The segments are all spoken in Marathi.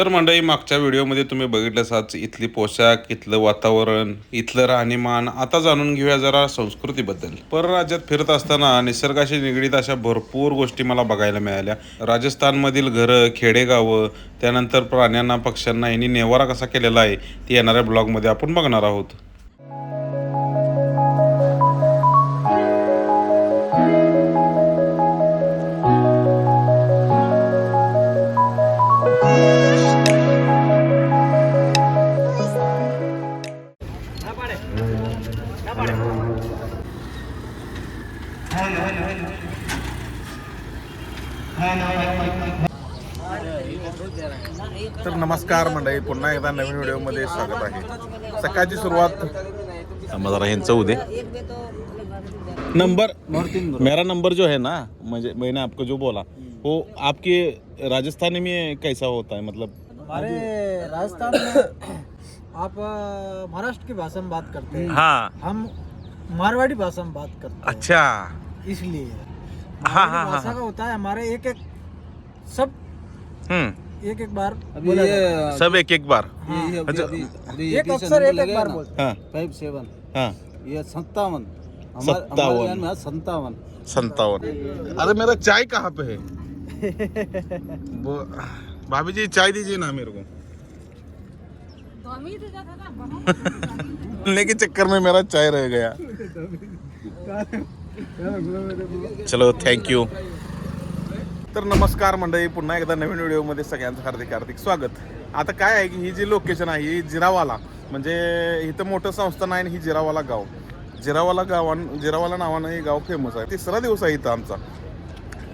तर मंडळी मागच्या व्हिडिओमध्ये तुम्ही बघितलंच इथली पोशाख इथलं वातावरण इथलं राहणीमान. आता जाणून घेऊया जरा संस्कृतीबद्दल. परराज्यात फिरत असताना निसर्गाशी निगडीत अशा भरपूर गोष्टी मला बघायला मिळाल्या. राजस्थानमधील घरं खेडेगावं त्यानंतर प्राण्यांना पक्ष्यांना यांनी नेवारा कसा केलेला आहे ते येणाऱ्या ब्लॉगमध्ये आपण बघणार आहोत. तर नमस्कार मंडळी पुन्हा एकदा नवीन व्हिडिओमध्ये स्वागत आहे. सकाळची सुरुवात जरा ह्यांचं उदे नंबर मेरा नंबर जो है ना मुझे मैंने आपको जो बोला वो आपके राजस्थानी में कैसा होता है? मतलब हमारे राजस्थान में आप महाराष्ट्र की भाषा में बात करते हैं। हाँ। हम मारवाड़ी भाषा में बात करते अच्छा। हैं इसलिए। हाँ, मारवाड़ी हाँ, हाँ। का होता है हमारे एक एक सब हम्म। एक एक बार बोला जाता है। सब एक एक बार। हाँ, अच्छा। एक अक्षर एक एक बार बोलते हाँ। फाइव सेवन हाँ। ये सत्तावन। सत्तावन। संतावन संतावन अरे मेरा चाय कहाँ पे है? भाभी जी चाय दीजिए ना मेरे को। के चक्कर में मेरा चाय रह गया। चलो थँक्यू तर नमस्कार मंडळी पुन्हा एकदा नवीन व्हिडिओमध्ये सगळ्यांचं हार्दिक हार्दिक स्वागत. आता काय आहे की ही जी लोकेशन आहे ही जिरावाला म्हणजे इथं मोठं संस्थान आहे आणि ही जिरावाला गाव. जिरावाला गावान जिरावाला नावानं हे गाव फेमस आहे. तिसरा दिवस आहे इथं आमचा.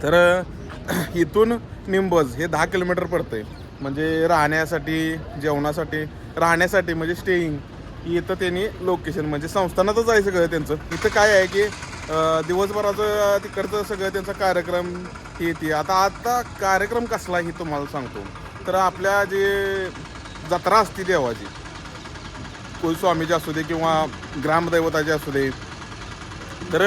तर इथून निंबज हे दहा किलोमीटर पडतंय. म्हणजे राहण्यासाठी जेवणासाठी राहण्यासाठी म्हणजे स्टेईंग इथं त्यांनी लोकेशन म्हणजे संस्थानातच आहे सगळं त्यांचं. इथं काय आहे की दिवसभराचं तिकडचं सगळं त्यांचा कार्यक्रम हे ते. आता आता कार्यक्रम कसला हे तुम्हाला सांगतो. तर आपल्या जे जत्रा असते देवाची कुलस्वामीची असू दे किंवा ग्रामदैवताची असू दे तर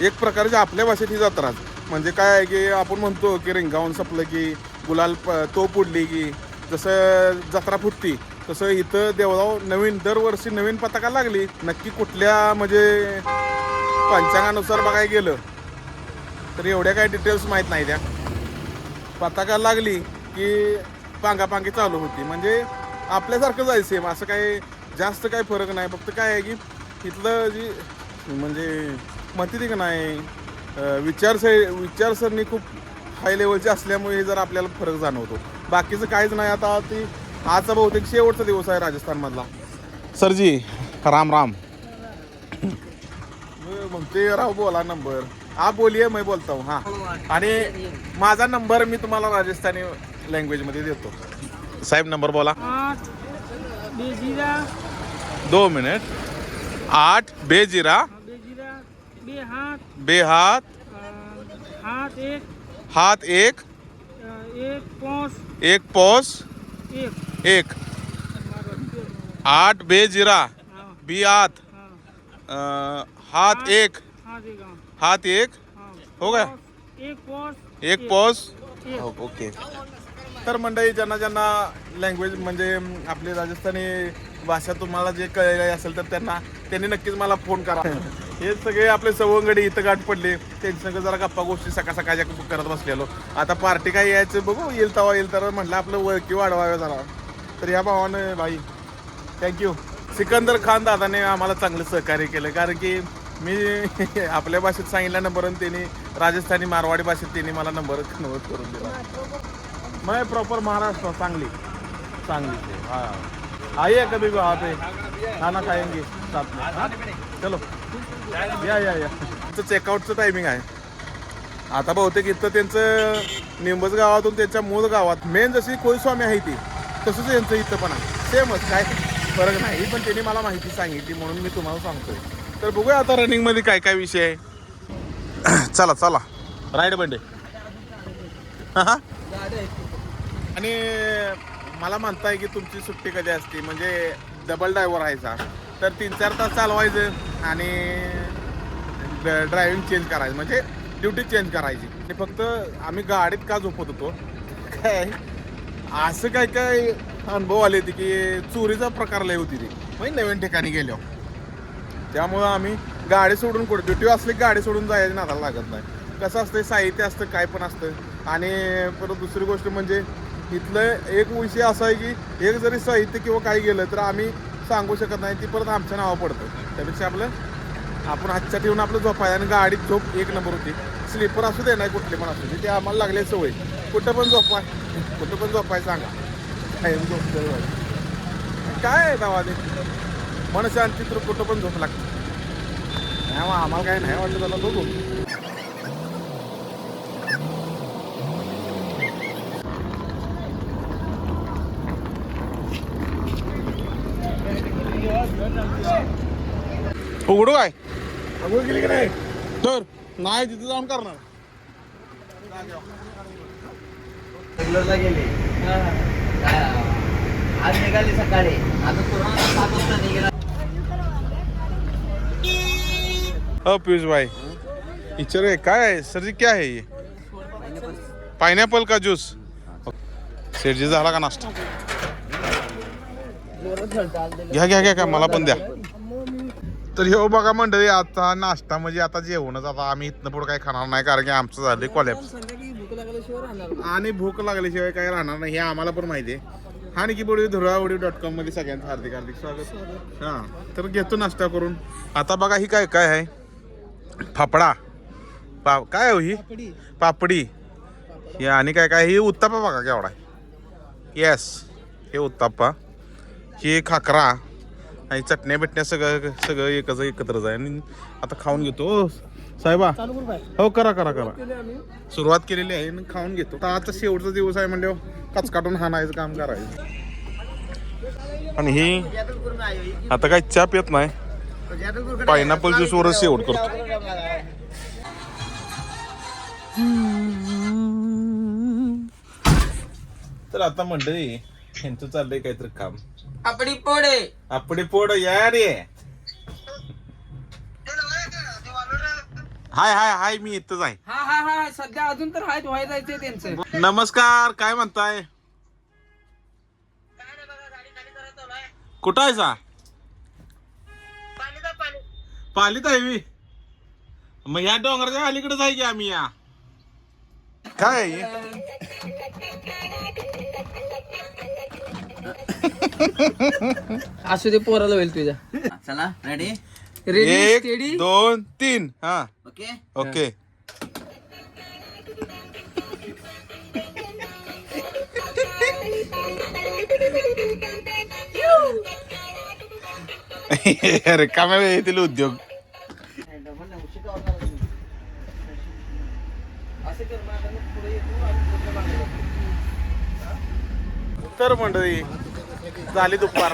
एक प्रकारची आपल्या भाषेत ही जत्राच म्हणजे काय आहे की आपण म्हणतो की रिंगावून संपलं की गुलाल प तो पुडली की जसं जत्रा फुटती तसं इथं देवगाव नवीन दरवर्षी नवीन पताका लागली. नक्की कुठल्या म्हणजे पंचांगानुसार बघायला गेलं तर एवढ्या काही डिटेल्स माहीत नाही त्या. पताका लागली की पांगापांगी चालू होती. म्हणजे आपल्यासारखं जायचं सेम असं काही जास्त काही फरक नाही. फक्त काय आहे की तिथलं जी म्हणजे माहिती का नाही अं, विचारसर विचारसरणी खूप हाय लेवलची असल्यामुळे जर आपल्याला फरक जाणवतो. बाकीचं काहीच नाही. आता ती आजचा बहुतेक शेवटचा दिवस आहे राजस्थानमधला. सरजी राम राम. मी म्हणते राव बोला नंबर. हा बोलिये मैं बोलता. हूँ. हाँ आणि माझा नंबर मी तुम्हाला राजस्थानी लँग्वेजमध्ये देतो. साहेब नंबर बोला. आठ बेजीरा दो मिनिट. आठ बेजिरा बेजीरा बे हाथ बेहात हाथ एक. हात एक. एक पोस. एक पोस. एक. एक. आठ बेजिरा बियात अं, हात एक। हाथ एक हात एक। हो। गया? एक पोस एक ओके। तर मंडळी ज्यांना ज्यांना लँग्वेज म्हणजे आपली राजस्थानी भाषा तुम्हाला जे कळलेली असेल तर त्यांना त्यांनी नक्कीच मला फोन करा. हे सगळे आपले सवंगडी इथं गाठ पडले. त्यांच्या संग जरा गप्पा गोष्टी सकाळ सकाळच्या करत बसलेलो. आता पार्टी काय यायचं बघू? येईल तवा येईल तर म्हटलं आपलं वळकी वाढवावे जरा. तर या भावानं भाई थँक्यू सिकंदर खान दादाने आम्हाला चांगलं सहकार्य केलं. कारण की मी आपल्या भाषेत सांगितल्या नंबर त्यांनी राजस्थानी मारवाडी भाषेत त्यांनी मला नंबर कन्वर्ट करून दिला. मग प्रॉपर महाराष्ट्र सांगली. सांगली से हाँ. आइए कभी भी वहाँ पे खाना खाएंगे साथ में हाँ? चलो. या या या. तुमचं चेकआउटचं टायमिंग आहे. आता बहुतेक इथं त्यांचं निंबज गावातून त्यांच्या मूळ गावात मेन जशी कोळीस्वामी आहे ती तसंच यांचं इथं पण आहे. सेमच काय फरक नाही. पण त्यांनी मला माहिती सांगितली म्हणून मी तुम्हाला सांगतोय. तर बघूया आता रनिंगमध्ये काय काय विषय आहे. चला चला. राईड बंडे. हां आणि मला म्हणताय की तुमची सुट्टी कधी असते? म्हणजे डबल ड्रायव्हर व्हायचा. तर तीन चार तास चालवायचं आणि ड्रायव्हिंग चेंज करायचं. म्हणजे ड्युटी चेंज करायची. ते फक्त आम्ही गाडीत का झोपत होतो? काय? असं काय काय अनुभव आले होते की चोरीचा प्रकार लय होती ती. म्हणजे नवीन ठिकाणी गेल्यावर. त्यामुळं आम्ही गाडी सोडून कुठे? ड्युटी असली गाडी सोडून जायला नादाला लागत नाही. कसं असतं साहित्य असतं काय पण असतं. आणि परत दुसरी गोष्ट म्हणजे इथलं एक विषय असा आहे की एक जरी साहित्य किंवा काही गेलं तर आम्ही सांगू शकत नाही ती परत आमच्या नावावर पडतं. त्यापेक्षा आपलं आपण हातच्या ठेवून आपलं झोपाय आणि गाडीत झोप एक नंबर होती. स्लीपर असू दे नाही कुठली पण असू दे ते आम्हाला लागले सवय. कुठं पण झोपाय कुठं पण झोपाय सांगा. काय झोपतो काय आहे दावा ते? मन शांती तर कुठं पण झोप लागते. नाही आम्हाला काय नाही वाटलं त्याला बघू. उघडू काय? गेली की नाही? तर नाही तिथे जाऊन करणार. गेले. आज निघाली सकाळी. आता तुरंत सात वाजता निघाला. हो पियुष भाई. इचर काय आहे? सर जी क्या है? ये पायनॅपल का ज्यूस? सेठ जी झाला का नाश्ता? घ्या घ्या घ्या घ्या. मला पण द्या. तर हे बघा मंडळी आता नाश्ता म्हणजे आता जेवणच. आता आम्ही इथनं पुढे काही खाणार नाही कारण की आमचं झालं कॉलेज आणि भूक लागल्याशिवाय काही राहणार नाही हे आम्हाला पण माहिती आहे. आणि की बोडी धुरावडी डॉट कॉममध्ये सगळ्यांचं हार्दिक हार्दिक स्वागत. हा तर घेतो नाश्ता करून. आता बघा ही काय काय आहे? फाफडा पा काय हो ही? पापडी. हे आणि काय काय ही उत्तापा बघा केवढा येस हे उत्तापा ही खाकरा आणि चटण्या बिटण्या सगळं सगळं एकच एकत्रच आहे. आणि आता खाऊन घेतो. ओ, साहेबा. हो करा करा करा. सुरुवात केलेली आहे आणि खाऊन घेतो. तर आजचा शेवटचा दिवस आहे म्हणजे कच काढून हाणायचं काम करायचं. आणि ही आता काही चहा पित नाही. पायनॅपल ज्यूस वरच शेवट करतो. तर आता मंडळी यांचं चाललंय काहीतरी काम. आपडी पोडे आपली पोड या रे. हाय हाय हाय मी इथंच आहे. हा हा हा सध्या अजून तर आहेत व्हाय जायचंय त्यांचं. नमस्कार काय म्हणताय? कुठं आहे सा पालीत आहे मी मग ह्या डोंगराच्या अलीकडेच आहे की आम्ही या. काय? हे? असू दे पोराला होईल तुझ्या. चला रेडी रेडी एक स्टेडी दोन तीन. हा. ओके ओके रिकाम्या येतील उद्योग. तर मंडळी झाली दुपार.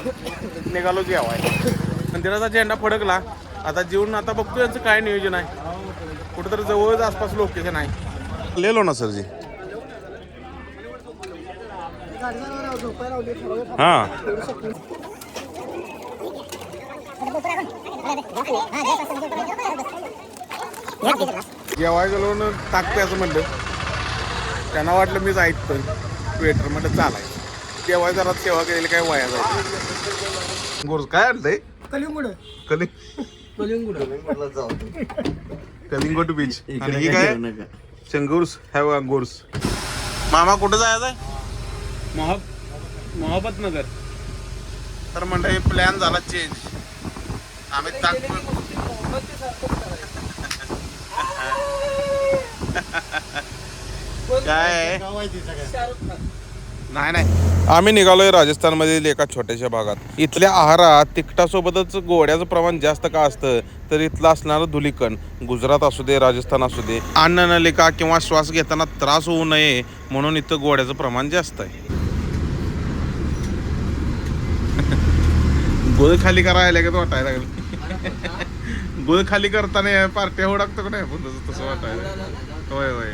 निघालो जेवाय मंदिराचा झेंडा फडकला. आता जेवून आता बघतो यांचं काय नियोजन आहे. कुठेतरी जवळच आसपास लोकेशन आहे लिहिलो ना सरजी. हा. जेवाय गेलो ताक प्यायचं म्हणलं. त्यांना वाटलं मीच ऐकतोय. वेटर म्हणलं चालायचं जेवाय जरा सेवा केलेली काय वाया जायचं गोर काय आणलंय? कलिंगड. कलिंग कलिंगोट बीच आणि ही काय? चंगूर्स. हॅव अंगूर्स मामा कुठं जायचं आहे मोहब्बत नगर तर म्हणलं प्लॅन झाला चेंज आम्ही काय? नाही नाही. आम्ही निघालोय राजस्थानमधील एका छोट्याशा भागात. इथल्या आहारात तिखटासोबतच गोड्याचं प्रमाण जास्त का असतं तर इथलं असणारं धुलीकण. गुजरात असू दे राजस्थान असू दे अन्न नलिका किंवा श्वास घेताना त्रास होऊ नये म्हणून इथं गोड्याचं प्रमाण जास्त आहे. गुळ खाली करायला का वाटायला लागलं. गुळ खाली करताना पार्ट्या होडाकतो का नाही? तसं तसं वाटायला. होय होय.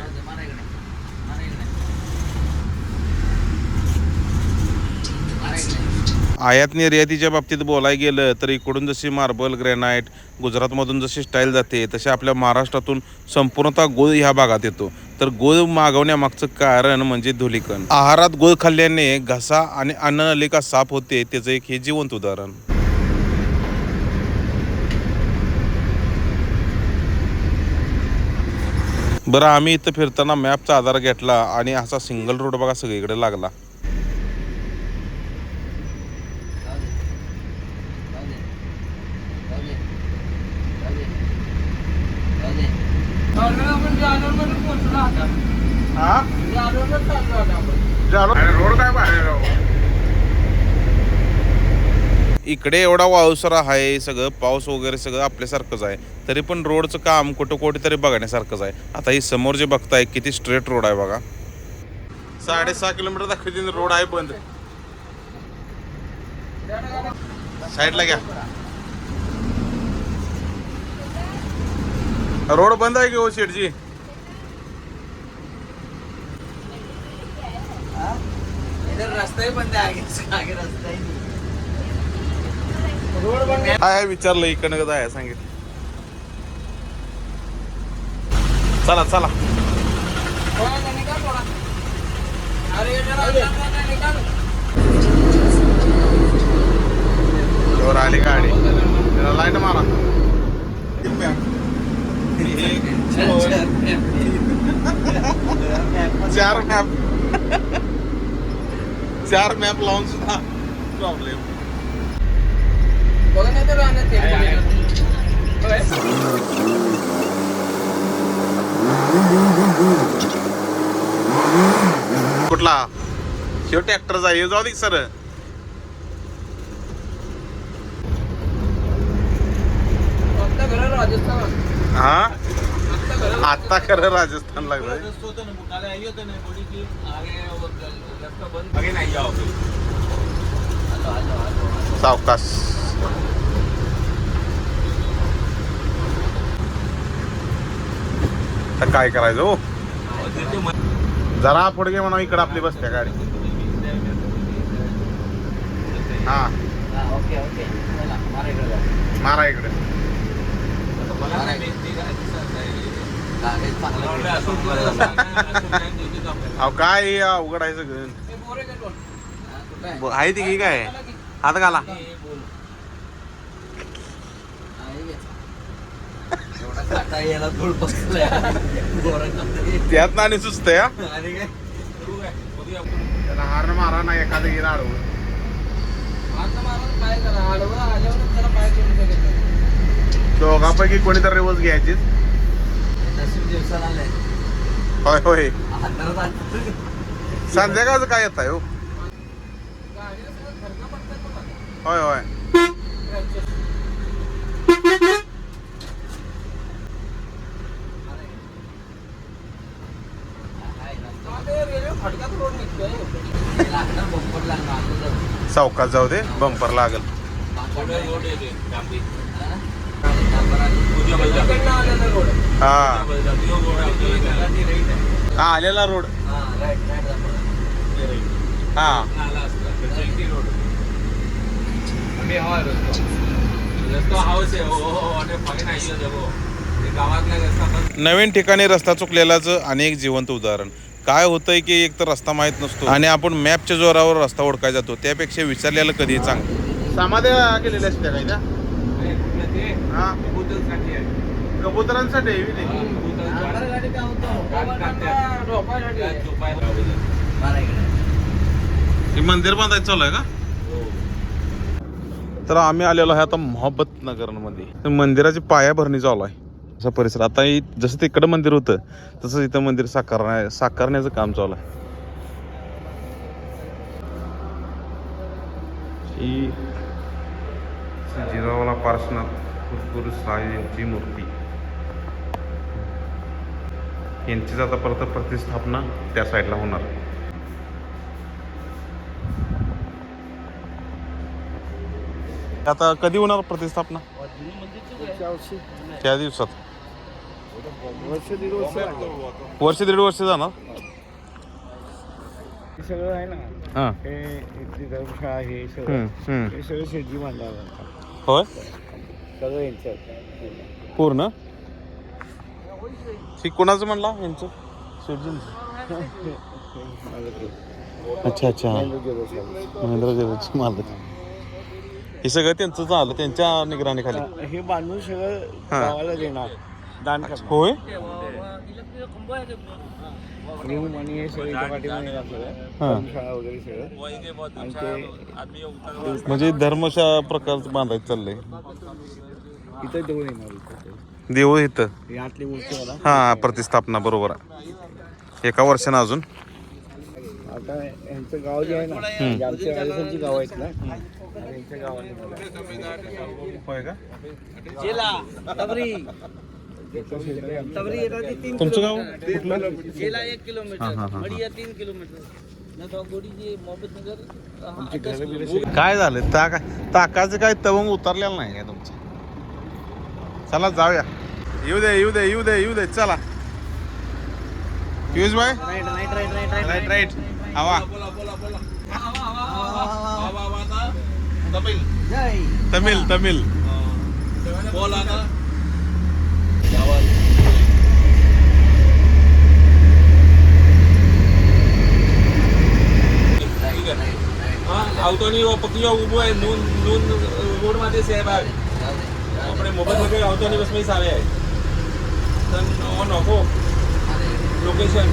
आयात निर्यातीच्या बाबतीत बोलायला गेलं तर इकडून जशी मार्बल ग्रॅनाईट गुजरातमधून जशी स्टाईल जाते तशी आपल्या महाराष्ट्रातून संपूर्णतः गुळ ह्या भागात येतो. तर गुळ मागवण्यामागचं कारण म्हणजे धुलीकण. आहारात गुळ खाल्ल्याने घसा आणि अन्ननलिका साफ होते त्याचं एक हे जिवंत उदाहरण. बरं आम्ही इथं फिरताना मॅपचा आधार घेतला आणि असा सिंगल रोड बघा सगळीकडे लागला. इकडे एवढा वाळूसरा आहे सगळं पाऊस वगैरे सगळं आपल्यासारखंच आहे. तरी पण रोडचं काम कुठं कुठे तरी बघण्यासारखंच आहे. आता ही समोर जे बघताय किती स्ट्रेट रोड आहे बघा. साडेसहा किलोमीटर दाखवते रोड आहे बंद. साईडला घ्या. रोड बंद आहे की ओ शेठजी? इधर बंद काय आहे विचारलं इकडनं कसं आहे सांगितलं. चला चला थोडा तर निघा थोडा अरे ये जरा अंदर से निकाल वर आली गाडी त्याला लाइट मारा चार मॅप चार मॅप लावून सुद्धा प्रॉब्लेम बघा नाही तर राहणार ते होय. कुठला? शेव ट्रॅक्टरचा आहे. जाऊ दे सर. हा? आता खरं राजस्थान. लागलं सावकाश. आता काय करायचं हो? जरा पुढे म्हणा इकडं आपली बसते गाडी. हा. मारा इकडे. अहो काय उघडायचं आहे ती की काय? हात घाला हा, हे घे. एवढा काटा याला धूळ. त्यात ना आणि सुचत या आणि काय? त्याला हार मारा ना एखादं काय करा? आडवं आल्यावर त्याला पाय करून बघितलं दोघांपैकी कोणीतरी रिवर्स घ्यायची नशीब दिवसाला आलंय. होय होय. संध्याकाळचं काय येत आहे हो होय हाय, रस्ता. हा, ते रेल्वे फटक्यात रोड निघतोय हे लागणार बंपर लागणार सावकाश जाऊ. दे बंपर लागल हा? आलेला रोड हा नवीन ठिकाणी रस्ता चुकलेलाच अनेक जिवंत उदाहरण काय होतंय की एक तर रस्ता माहीत नसतो. आणि आपण मॅपच्या जोरावर रस्ता ओळखायला जातो. त्यापेक्षा विचारलेलं कधी चांगलं. समाध्या केलेल्या असत्या काय त्या? हा. कबुतरांसाठी. हे मंदिर बांधायचं चालू आहे का? तर आम्ही आलेलो आहे आता मोहब्बत नगरमध्ये मंदिराची पायाभरणी चालू आहे. असा परिसर. आता जसं तिकडं मंदिर होतं तसंच इथं मंदिर साकारण्या साकारण्याचं काम चालू आहे. ही जिरावाला पार्श्वनाथ पुष्पूर साई यांची मूर्ती. यांचीच आता परत प्रतिष्ठापना त्या साईडला होणार. आता कधी होणार प्रतिस्थापना त्या दिवसात. वर्ष दीड वर्ष जाणार? सगळं आहे ना. हां. हे इथली धर्मशाळा हे हम्म, सगळं. हम्म. हे सगळं शेटजी बांधावं होय? सगळं यांचं पूर्ण? ही कोणाचं म्हणला यांचं? शेटजींचं अच्छा अच्छा. महेंद्र देवची मालक हे सगळं त्यांचं झालं त्यांच्या निगराणीखाली. हे बांधून सगळं. गावाला देणार. दान करणार. होय? रूम आणि हे. सगळं इथं पाठीमागे येणार सगळं हा. धर्मशाळा वगैरे सगळं. आणि ते म्हणजे धर्मशा प्रकारचं बांधायचं चाललंय. इथं देऊन येणार इथं देव इथं. हे आतली मूर्ती मला हा प्रतिस्थापना बरोबर आहे. एका वर्षानं अजून. आता यांचं गाव जे आहे ना म्हणजे राजस्थानची गाव आहेत ना यांच्या गावाने मला होय का? येतात ती तीन तुमचं गाव किलोमीटर. जिला एक हा, हा, किलोमीटर हा. मडिया तीन नगर हा, दस. काय झालं ताक ताकाचं काय तवंग उतरलेलं नाही काय तुमचं चला जाऊया येऊ दे येऊ दे येऊ दे येऊ दे चला पियुष भाई right right right right right right right हवा जय तमिळ तमिळ આવતો નહીં પકડ્યો ઊભો હોય, નૂન નૂન રોડમાંથી સાહેબ આવે. આપણે મોબાઈલ વગેરે આવતો નહીં બસમાં આવે. તન નોખો. લોકેશન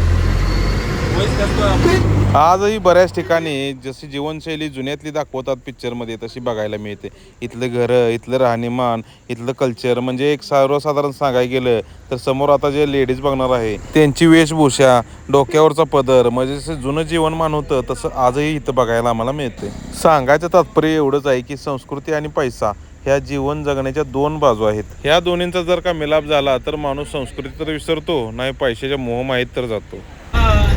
વોઇસ કરતો આપણે आजही बऱ्याच ठिकाणी जशी जीवनशैली जुन्यातली दाखवतात पिक्चरमध्ये तशी बघायला मिळते. इथलं घरं इथलं राहणीमान इथलं कल्चर म्हणजे एक सर्वसाधारण सांगायला गेलं तर समोर आता जे लेडीज बघणार आहे त्यांची वेशभूषा डोक्यावरचा पदर म्हणजे जसं जुनं जीवनमान होतं तसं आजही इथं बघायला आम्हाला मिळते सांगायचं तात्पर्य एवढंच आहे की संस्कृती आणि पैसा ह्या जीवन जगण्याच्या दोन बाजू आहेत. ह्या दोन्हींचा जर का मिलाप झाला तर माणूस संस्कृती तर विसरतो नाही पैशाच्या मोहमाहीत तर जातो.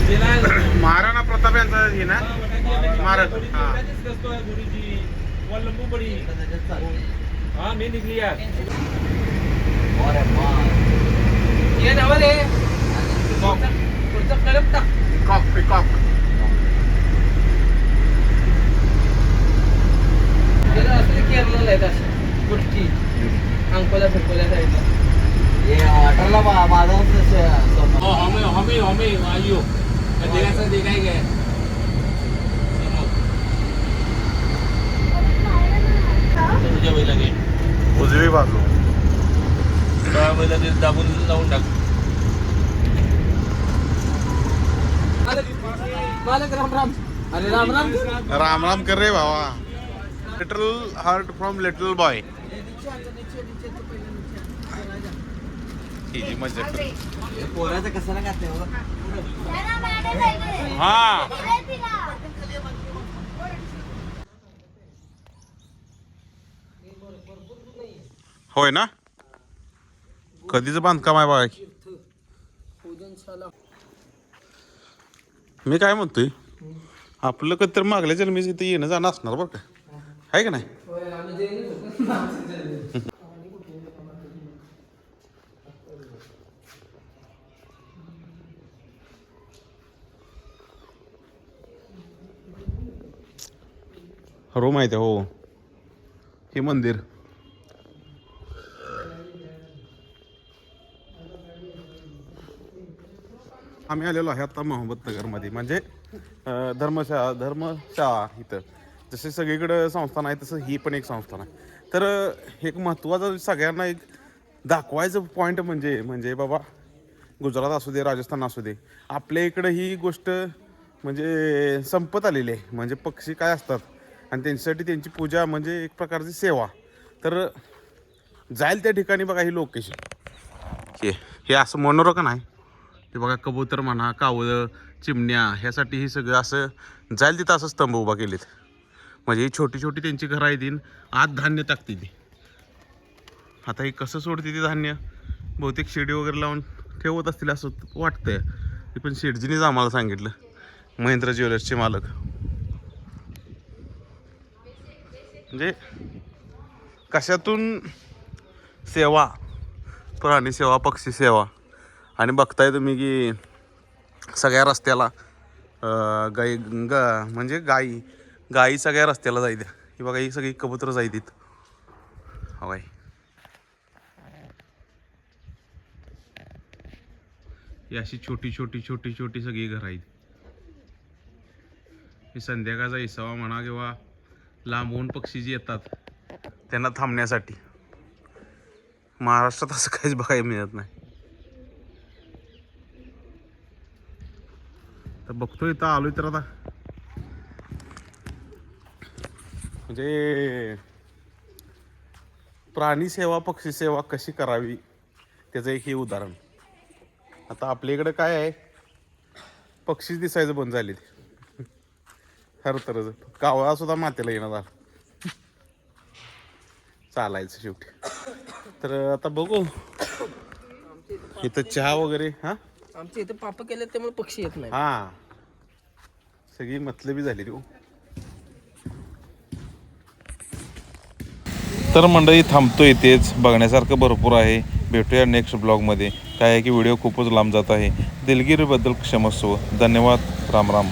महाराणा प्रताप यांचा हे ना स्मारक हा करतोय गुरुजी व लंबू बडी हा मी निघली यार अरे मा. ये नवल आहे. पुढचं कळप टाक पिकॉक पिकॉक गेलं असले केरळला आहेत अशा गोष्टी अंकोला फिरकोल्या साईडला हे. हो हमें हमें हमें आइयो तुझ्या बैला घे. उजवी बाजू. त्या बैला ते दाबून लावून टाक. मालक राम राम. अरे राम राम. राम राम कर रे भावा. Little heart from little boy ही जी मजा कर हे पोराचं कशाला हो? हा. होय ना? कधीच बांधकाम आहे बघा की. मी काय म्हणतोय? आपलं कधी तर मागल्या जन्मीच इथे येणं जाणं असणार बरं का? आहे का नाही? हो माहिती आहे हो. हे मंदिर. आम्ही आलेलो आहे आता मोहम्मदनगरमध्ये. म्हणजे धर्मशाळा धर्मशाळा इथं. जसे सगळीकडं संस्थान आहे तसं ही पण एक संस्थान आहे. तर एक महत्त्वाचं सगळ्यांना एक दाखवायचं पॉईंट म्हणजे म्हणजे बाबा गुजरात असू दे राजस्थान असू दे आपल्या इकडं ही गोष्ट म्हणजे संपत आलेली आहे. म्हणजे पक्षी काय असतात? आणि त्यांच्यासाठी त्यांची पूजा म्हणजे एक प्रकारची सेवा. तर जाईल त्या ठिकाणी बघा ही लोकेशन हे हे असं मनोरकन आहे. ते बघा कबूतर म्हणा कावळं चिमण्या ह्यासाठी ही सगळं असं जाईल तिथं असं स्तंभ उभा केलेत. म्हणजे ही छोटी छोटी त्यांची घरं आहे ती आत धान्य टाकते ती. आता हे कसं सोडते ते धान्य? बहुतेक शिडी वगैरे लावून ठेवत असतील असं वाटतंय. हे पण शेटजीनेच आम्हाला सांगितलं. महेंद्र ज्वेलर्सचे मालक. म्हणजे कशातून सेवा प्राणी सेवा पक्षी सेवा. आणि बघताय तुम्ही की सगळ्या रस्त्याला गाई ग म्हणजे गाई गाई सगळ्या रस्त्याला जायत ही बघा ही सगळी कबूतर जायतीत हवाय हो ही अशी छोटी छोटी छोटी छोटी सगळी घरं आहेत. ही संध्याकाळचा इसावा म्हणा किंवा लांबून पक्षी जे येतात त्यांना थांबण्यासाठी. महाराष्ट्रात असं काहीच बघायला मिळत नाही. तर बघतो इथं आलो तर आता. म्हणजे प्राणी सेवा पक्षी सेवा कशी करावी? त्याचं एक हे उदाहरण. आता आपल्या इकडं काय आहे? पक्षी दिसायचं बंद झाले खरं तर कावळा सुद्धा मातेला येणार झाला. चालायचं शेवटी. तर आता बघू. इथं चहा वगैरे हा? आमच्या इथे पाप केले त्यामुळे पक्षी येत नाही हा. सगळी मतलबी झाली ती हो. तर मंडळी थांबतोय तेच बघण्यासारखं भरपूर आहे. भेटूया नेक्स्ट ब्लॉगमध्ये काय आहे की व्हिडिओ खूपच लांब जात आहे. दिलगिरीबद्दल क्षमस्व धन्यवाद. राम राम.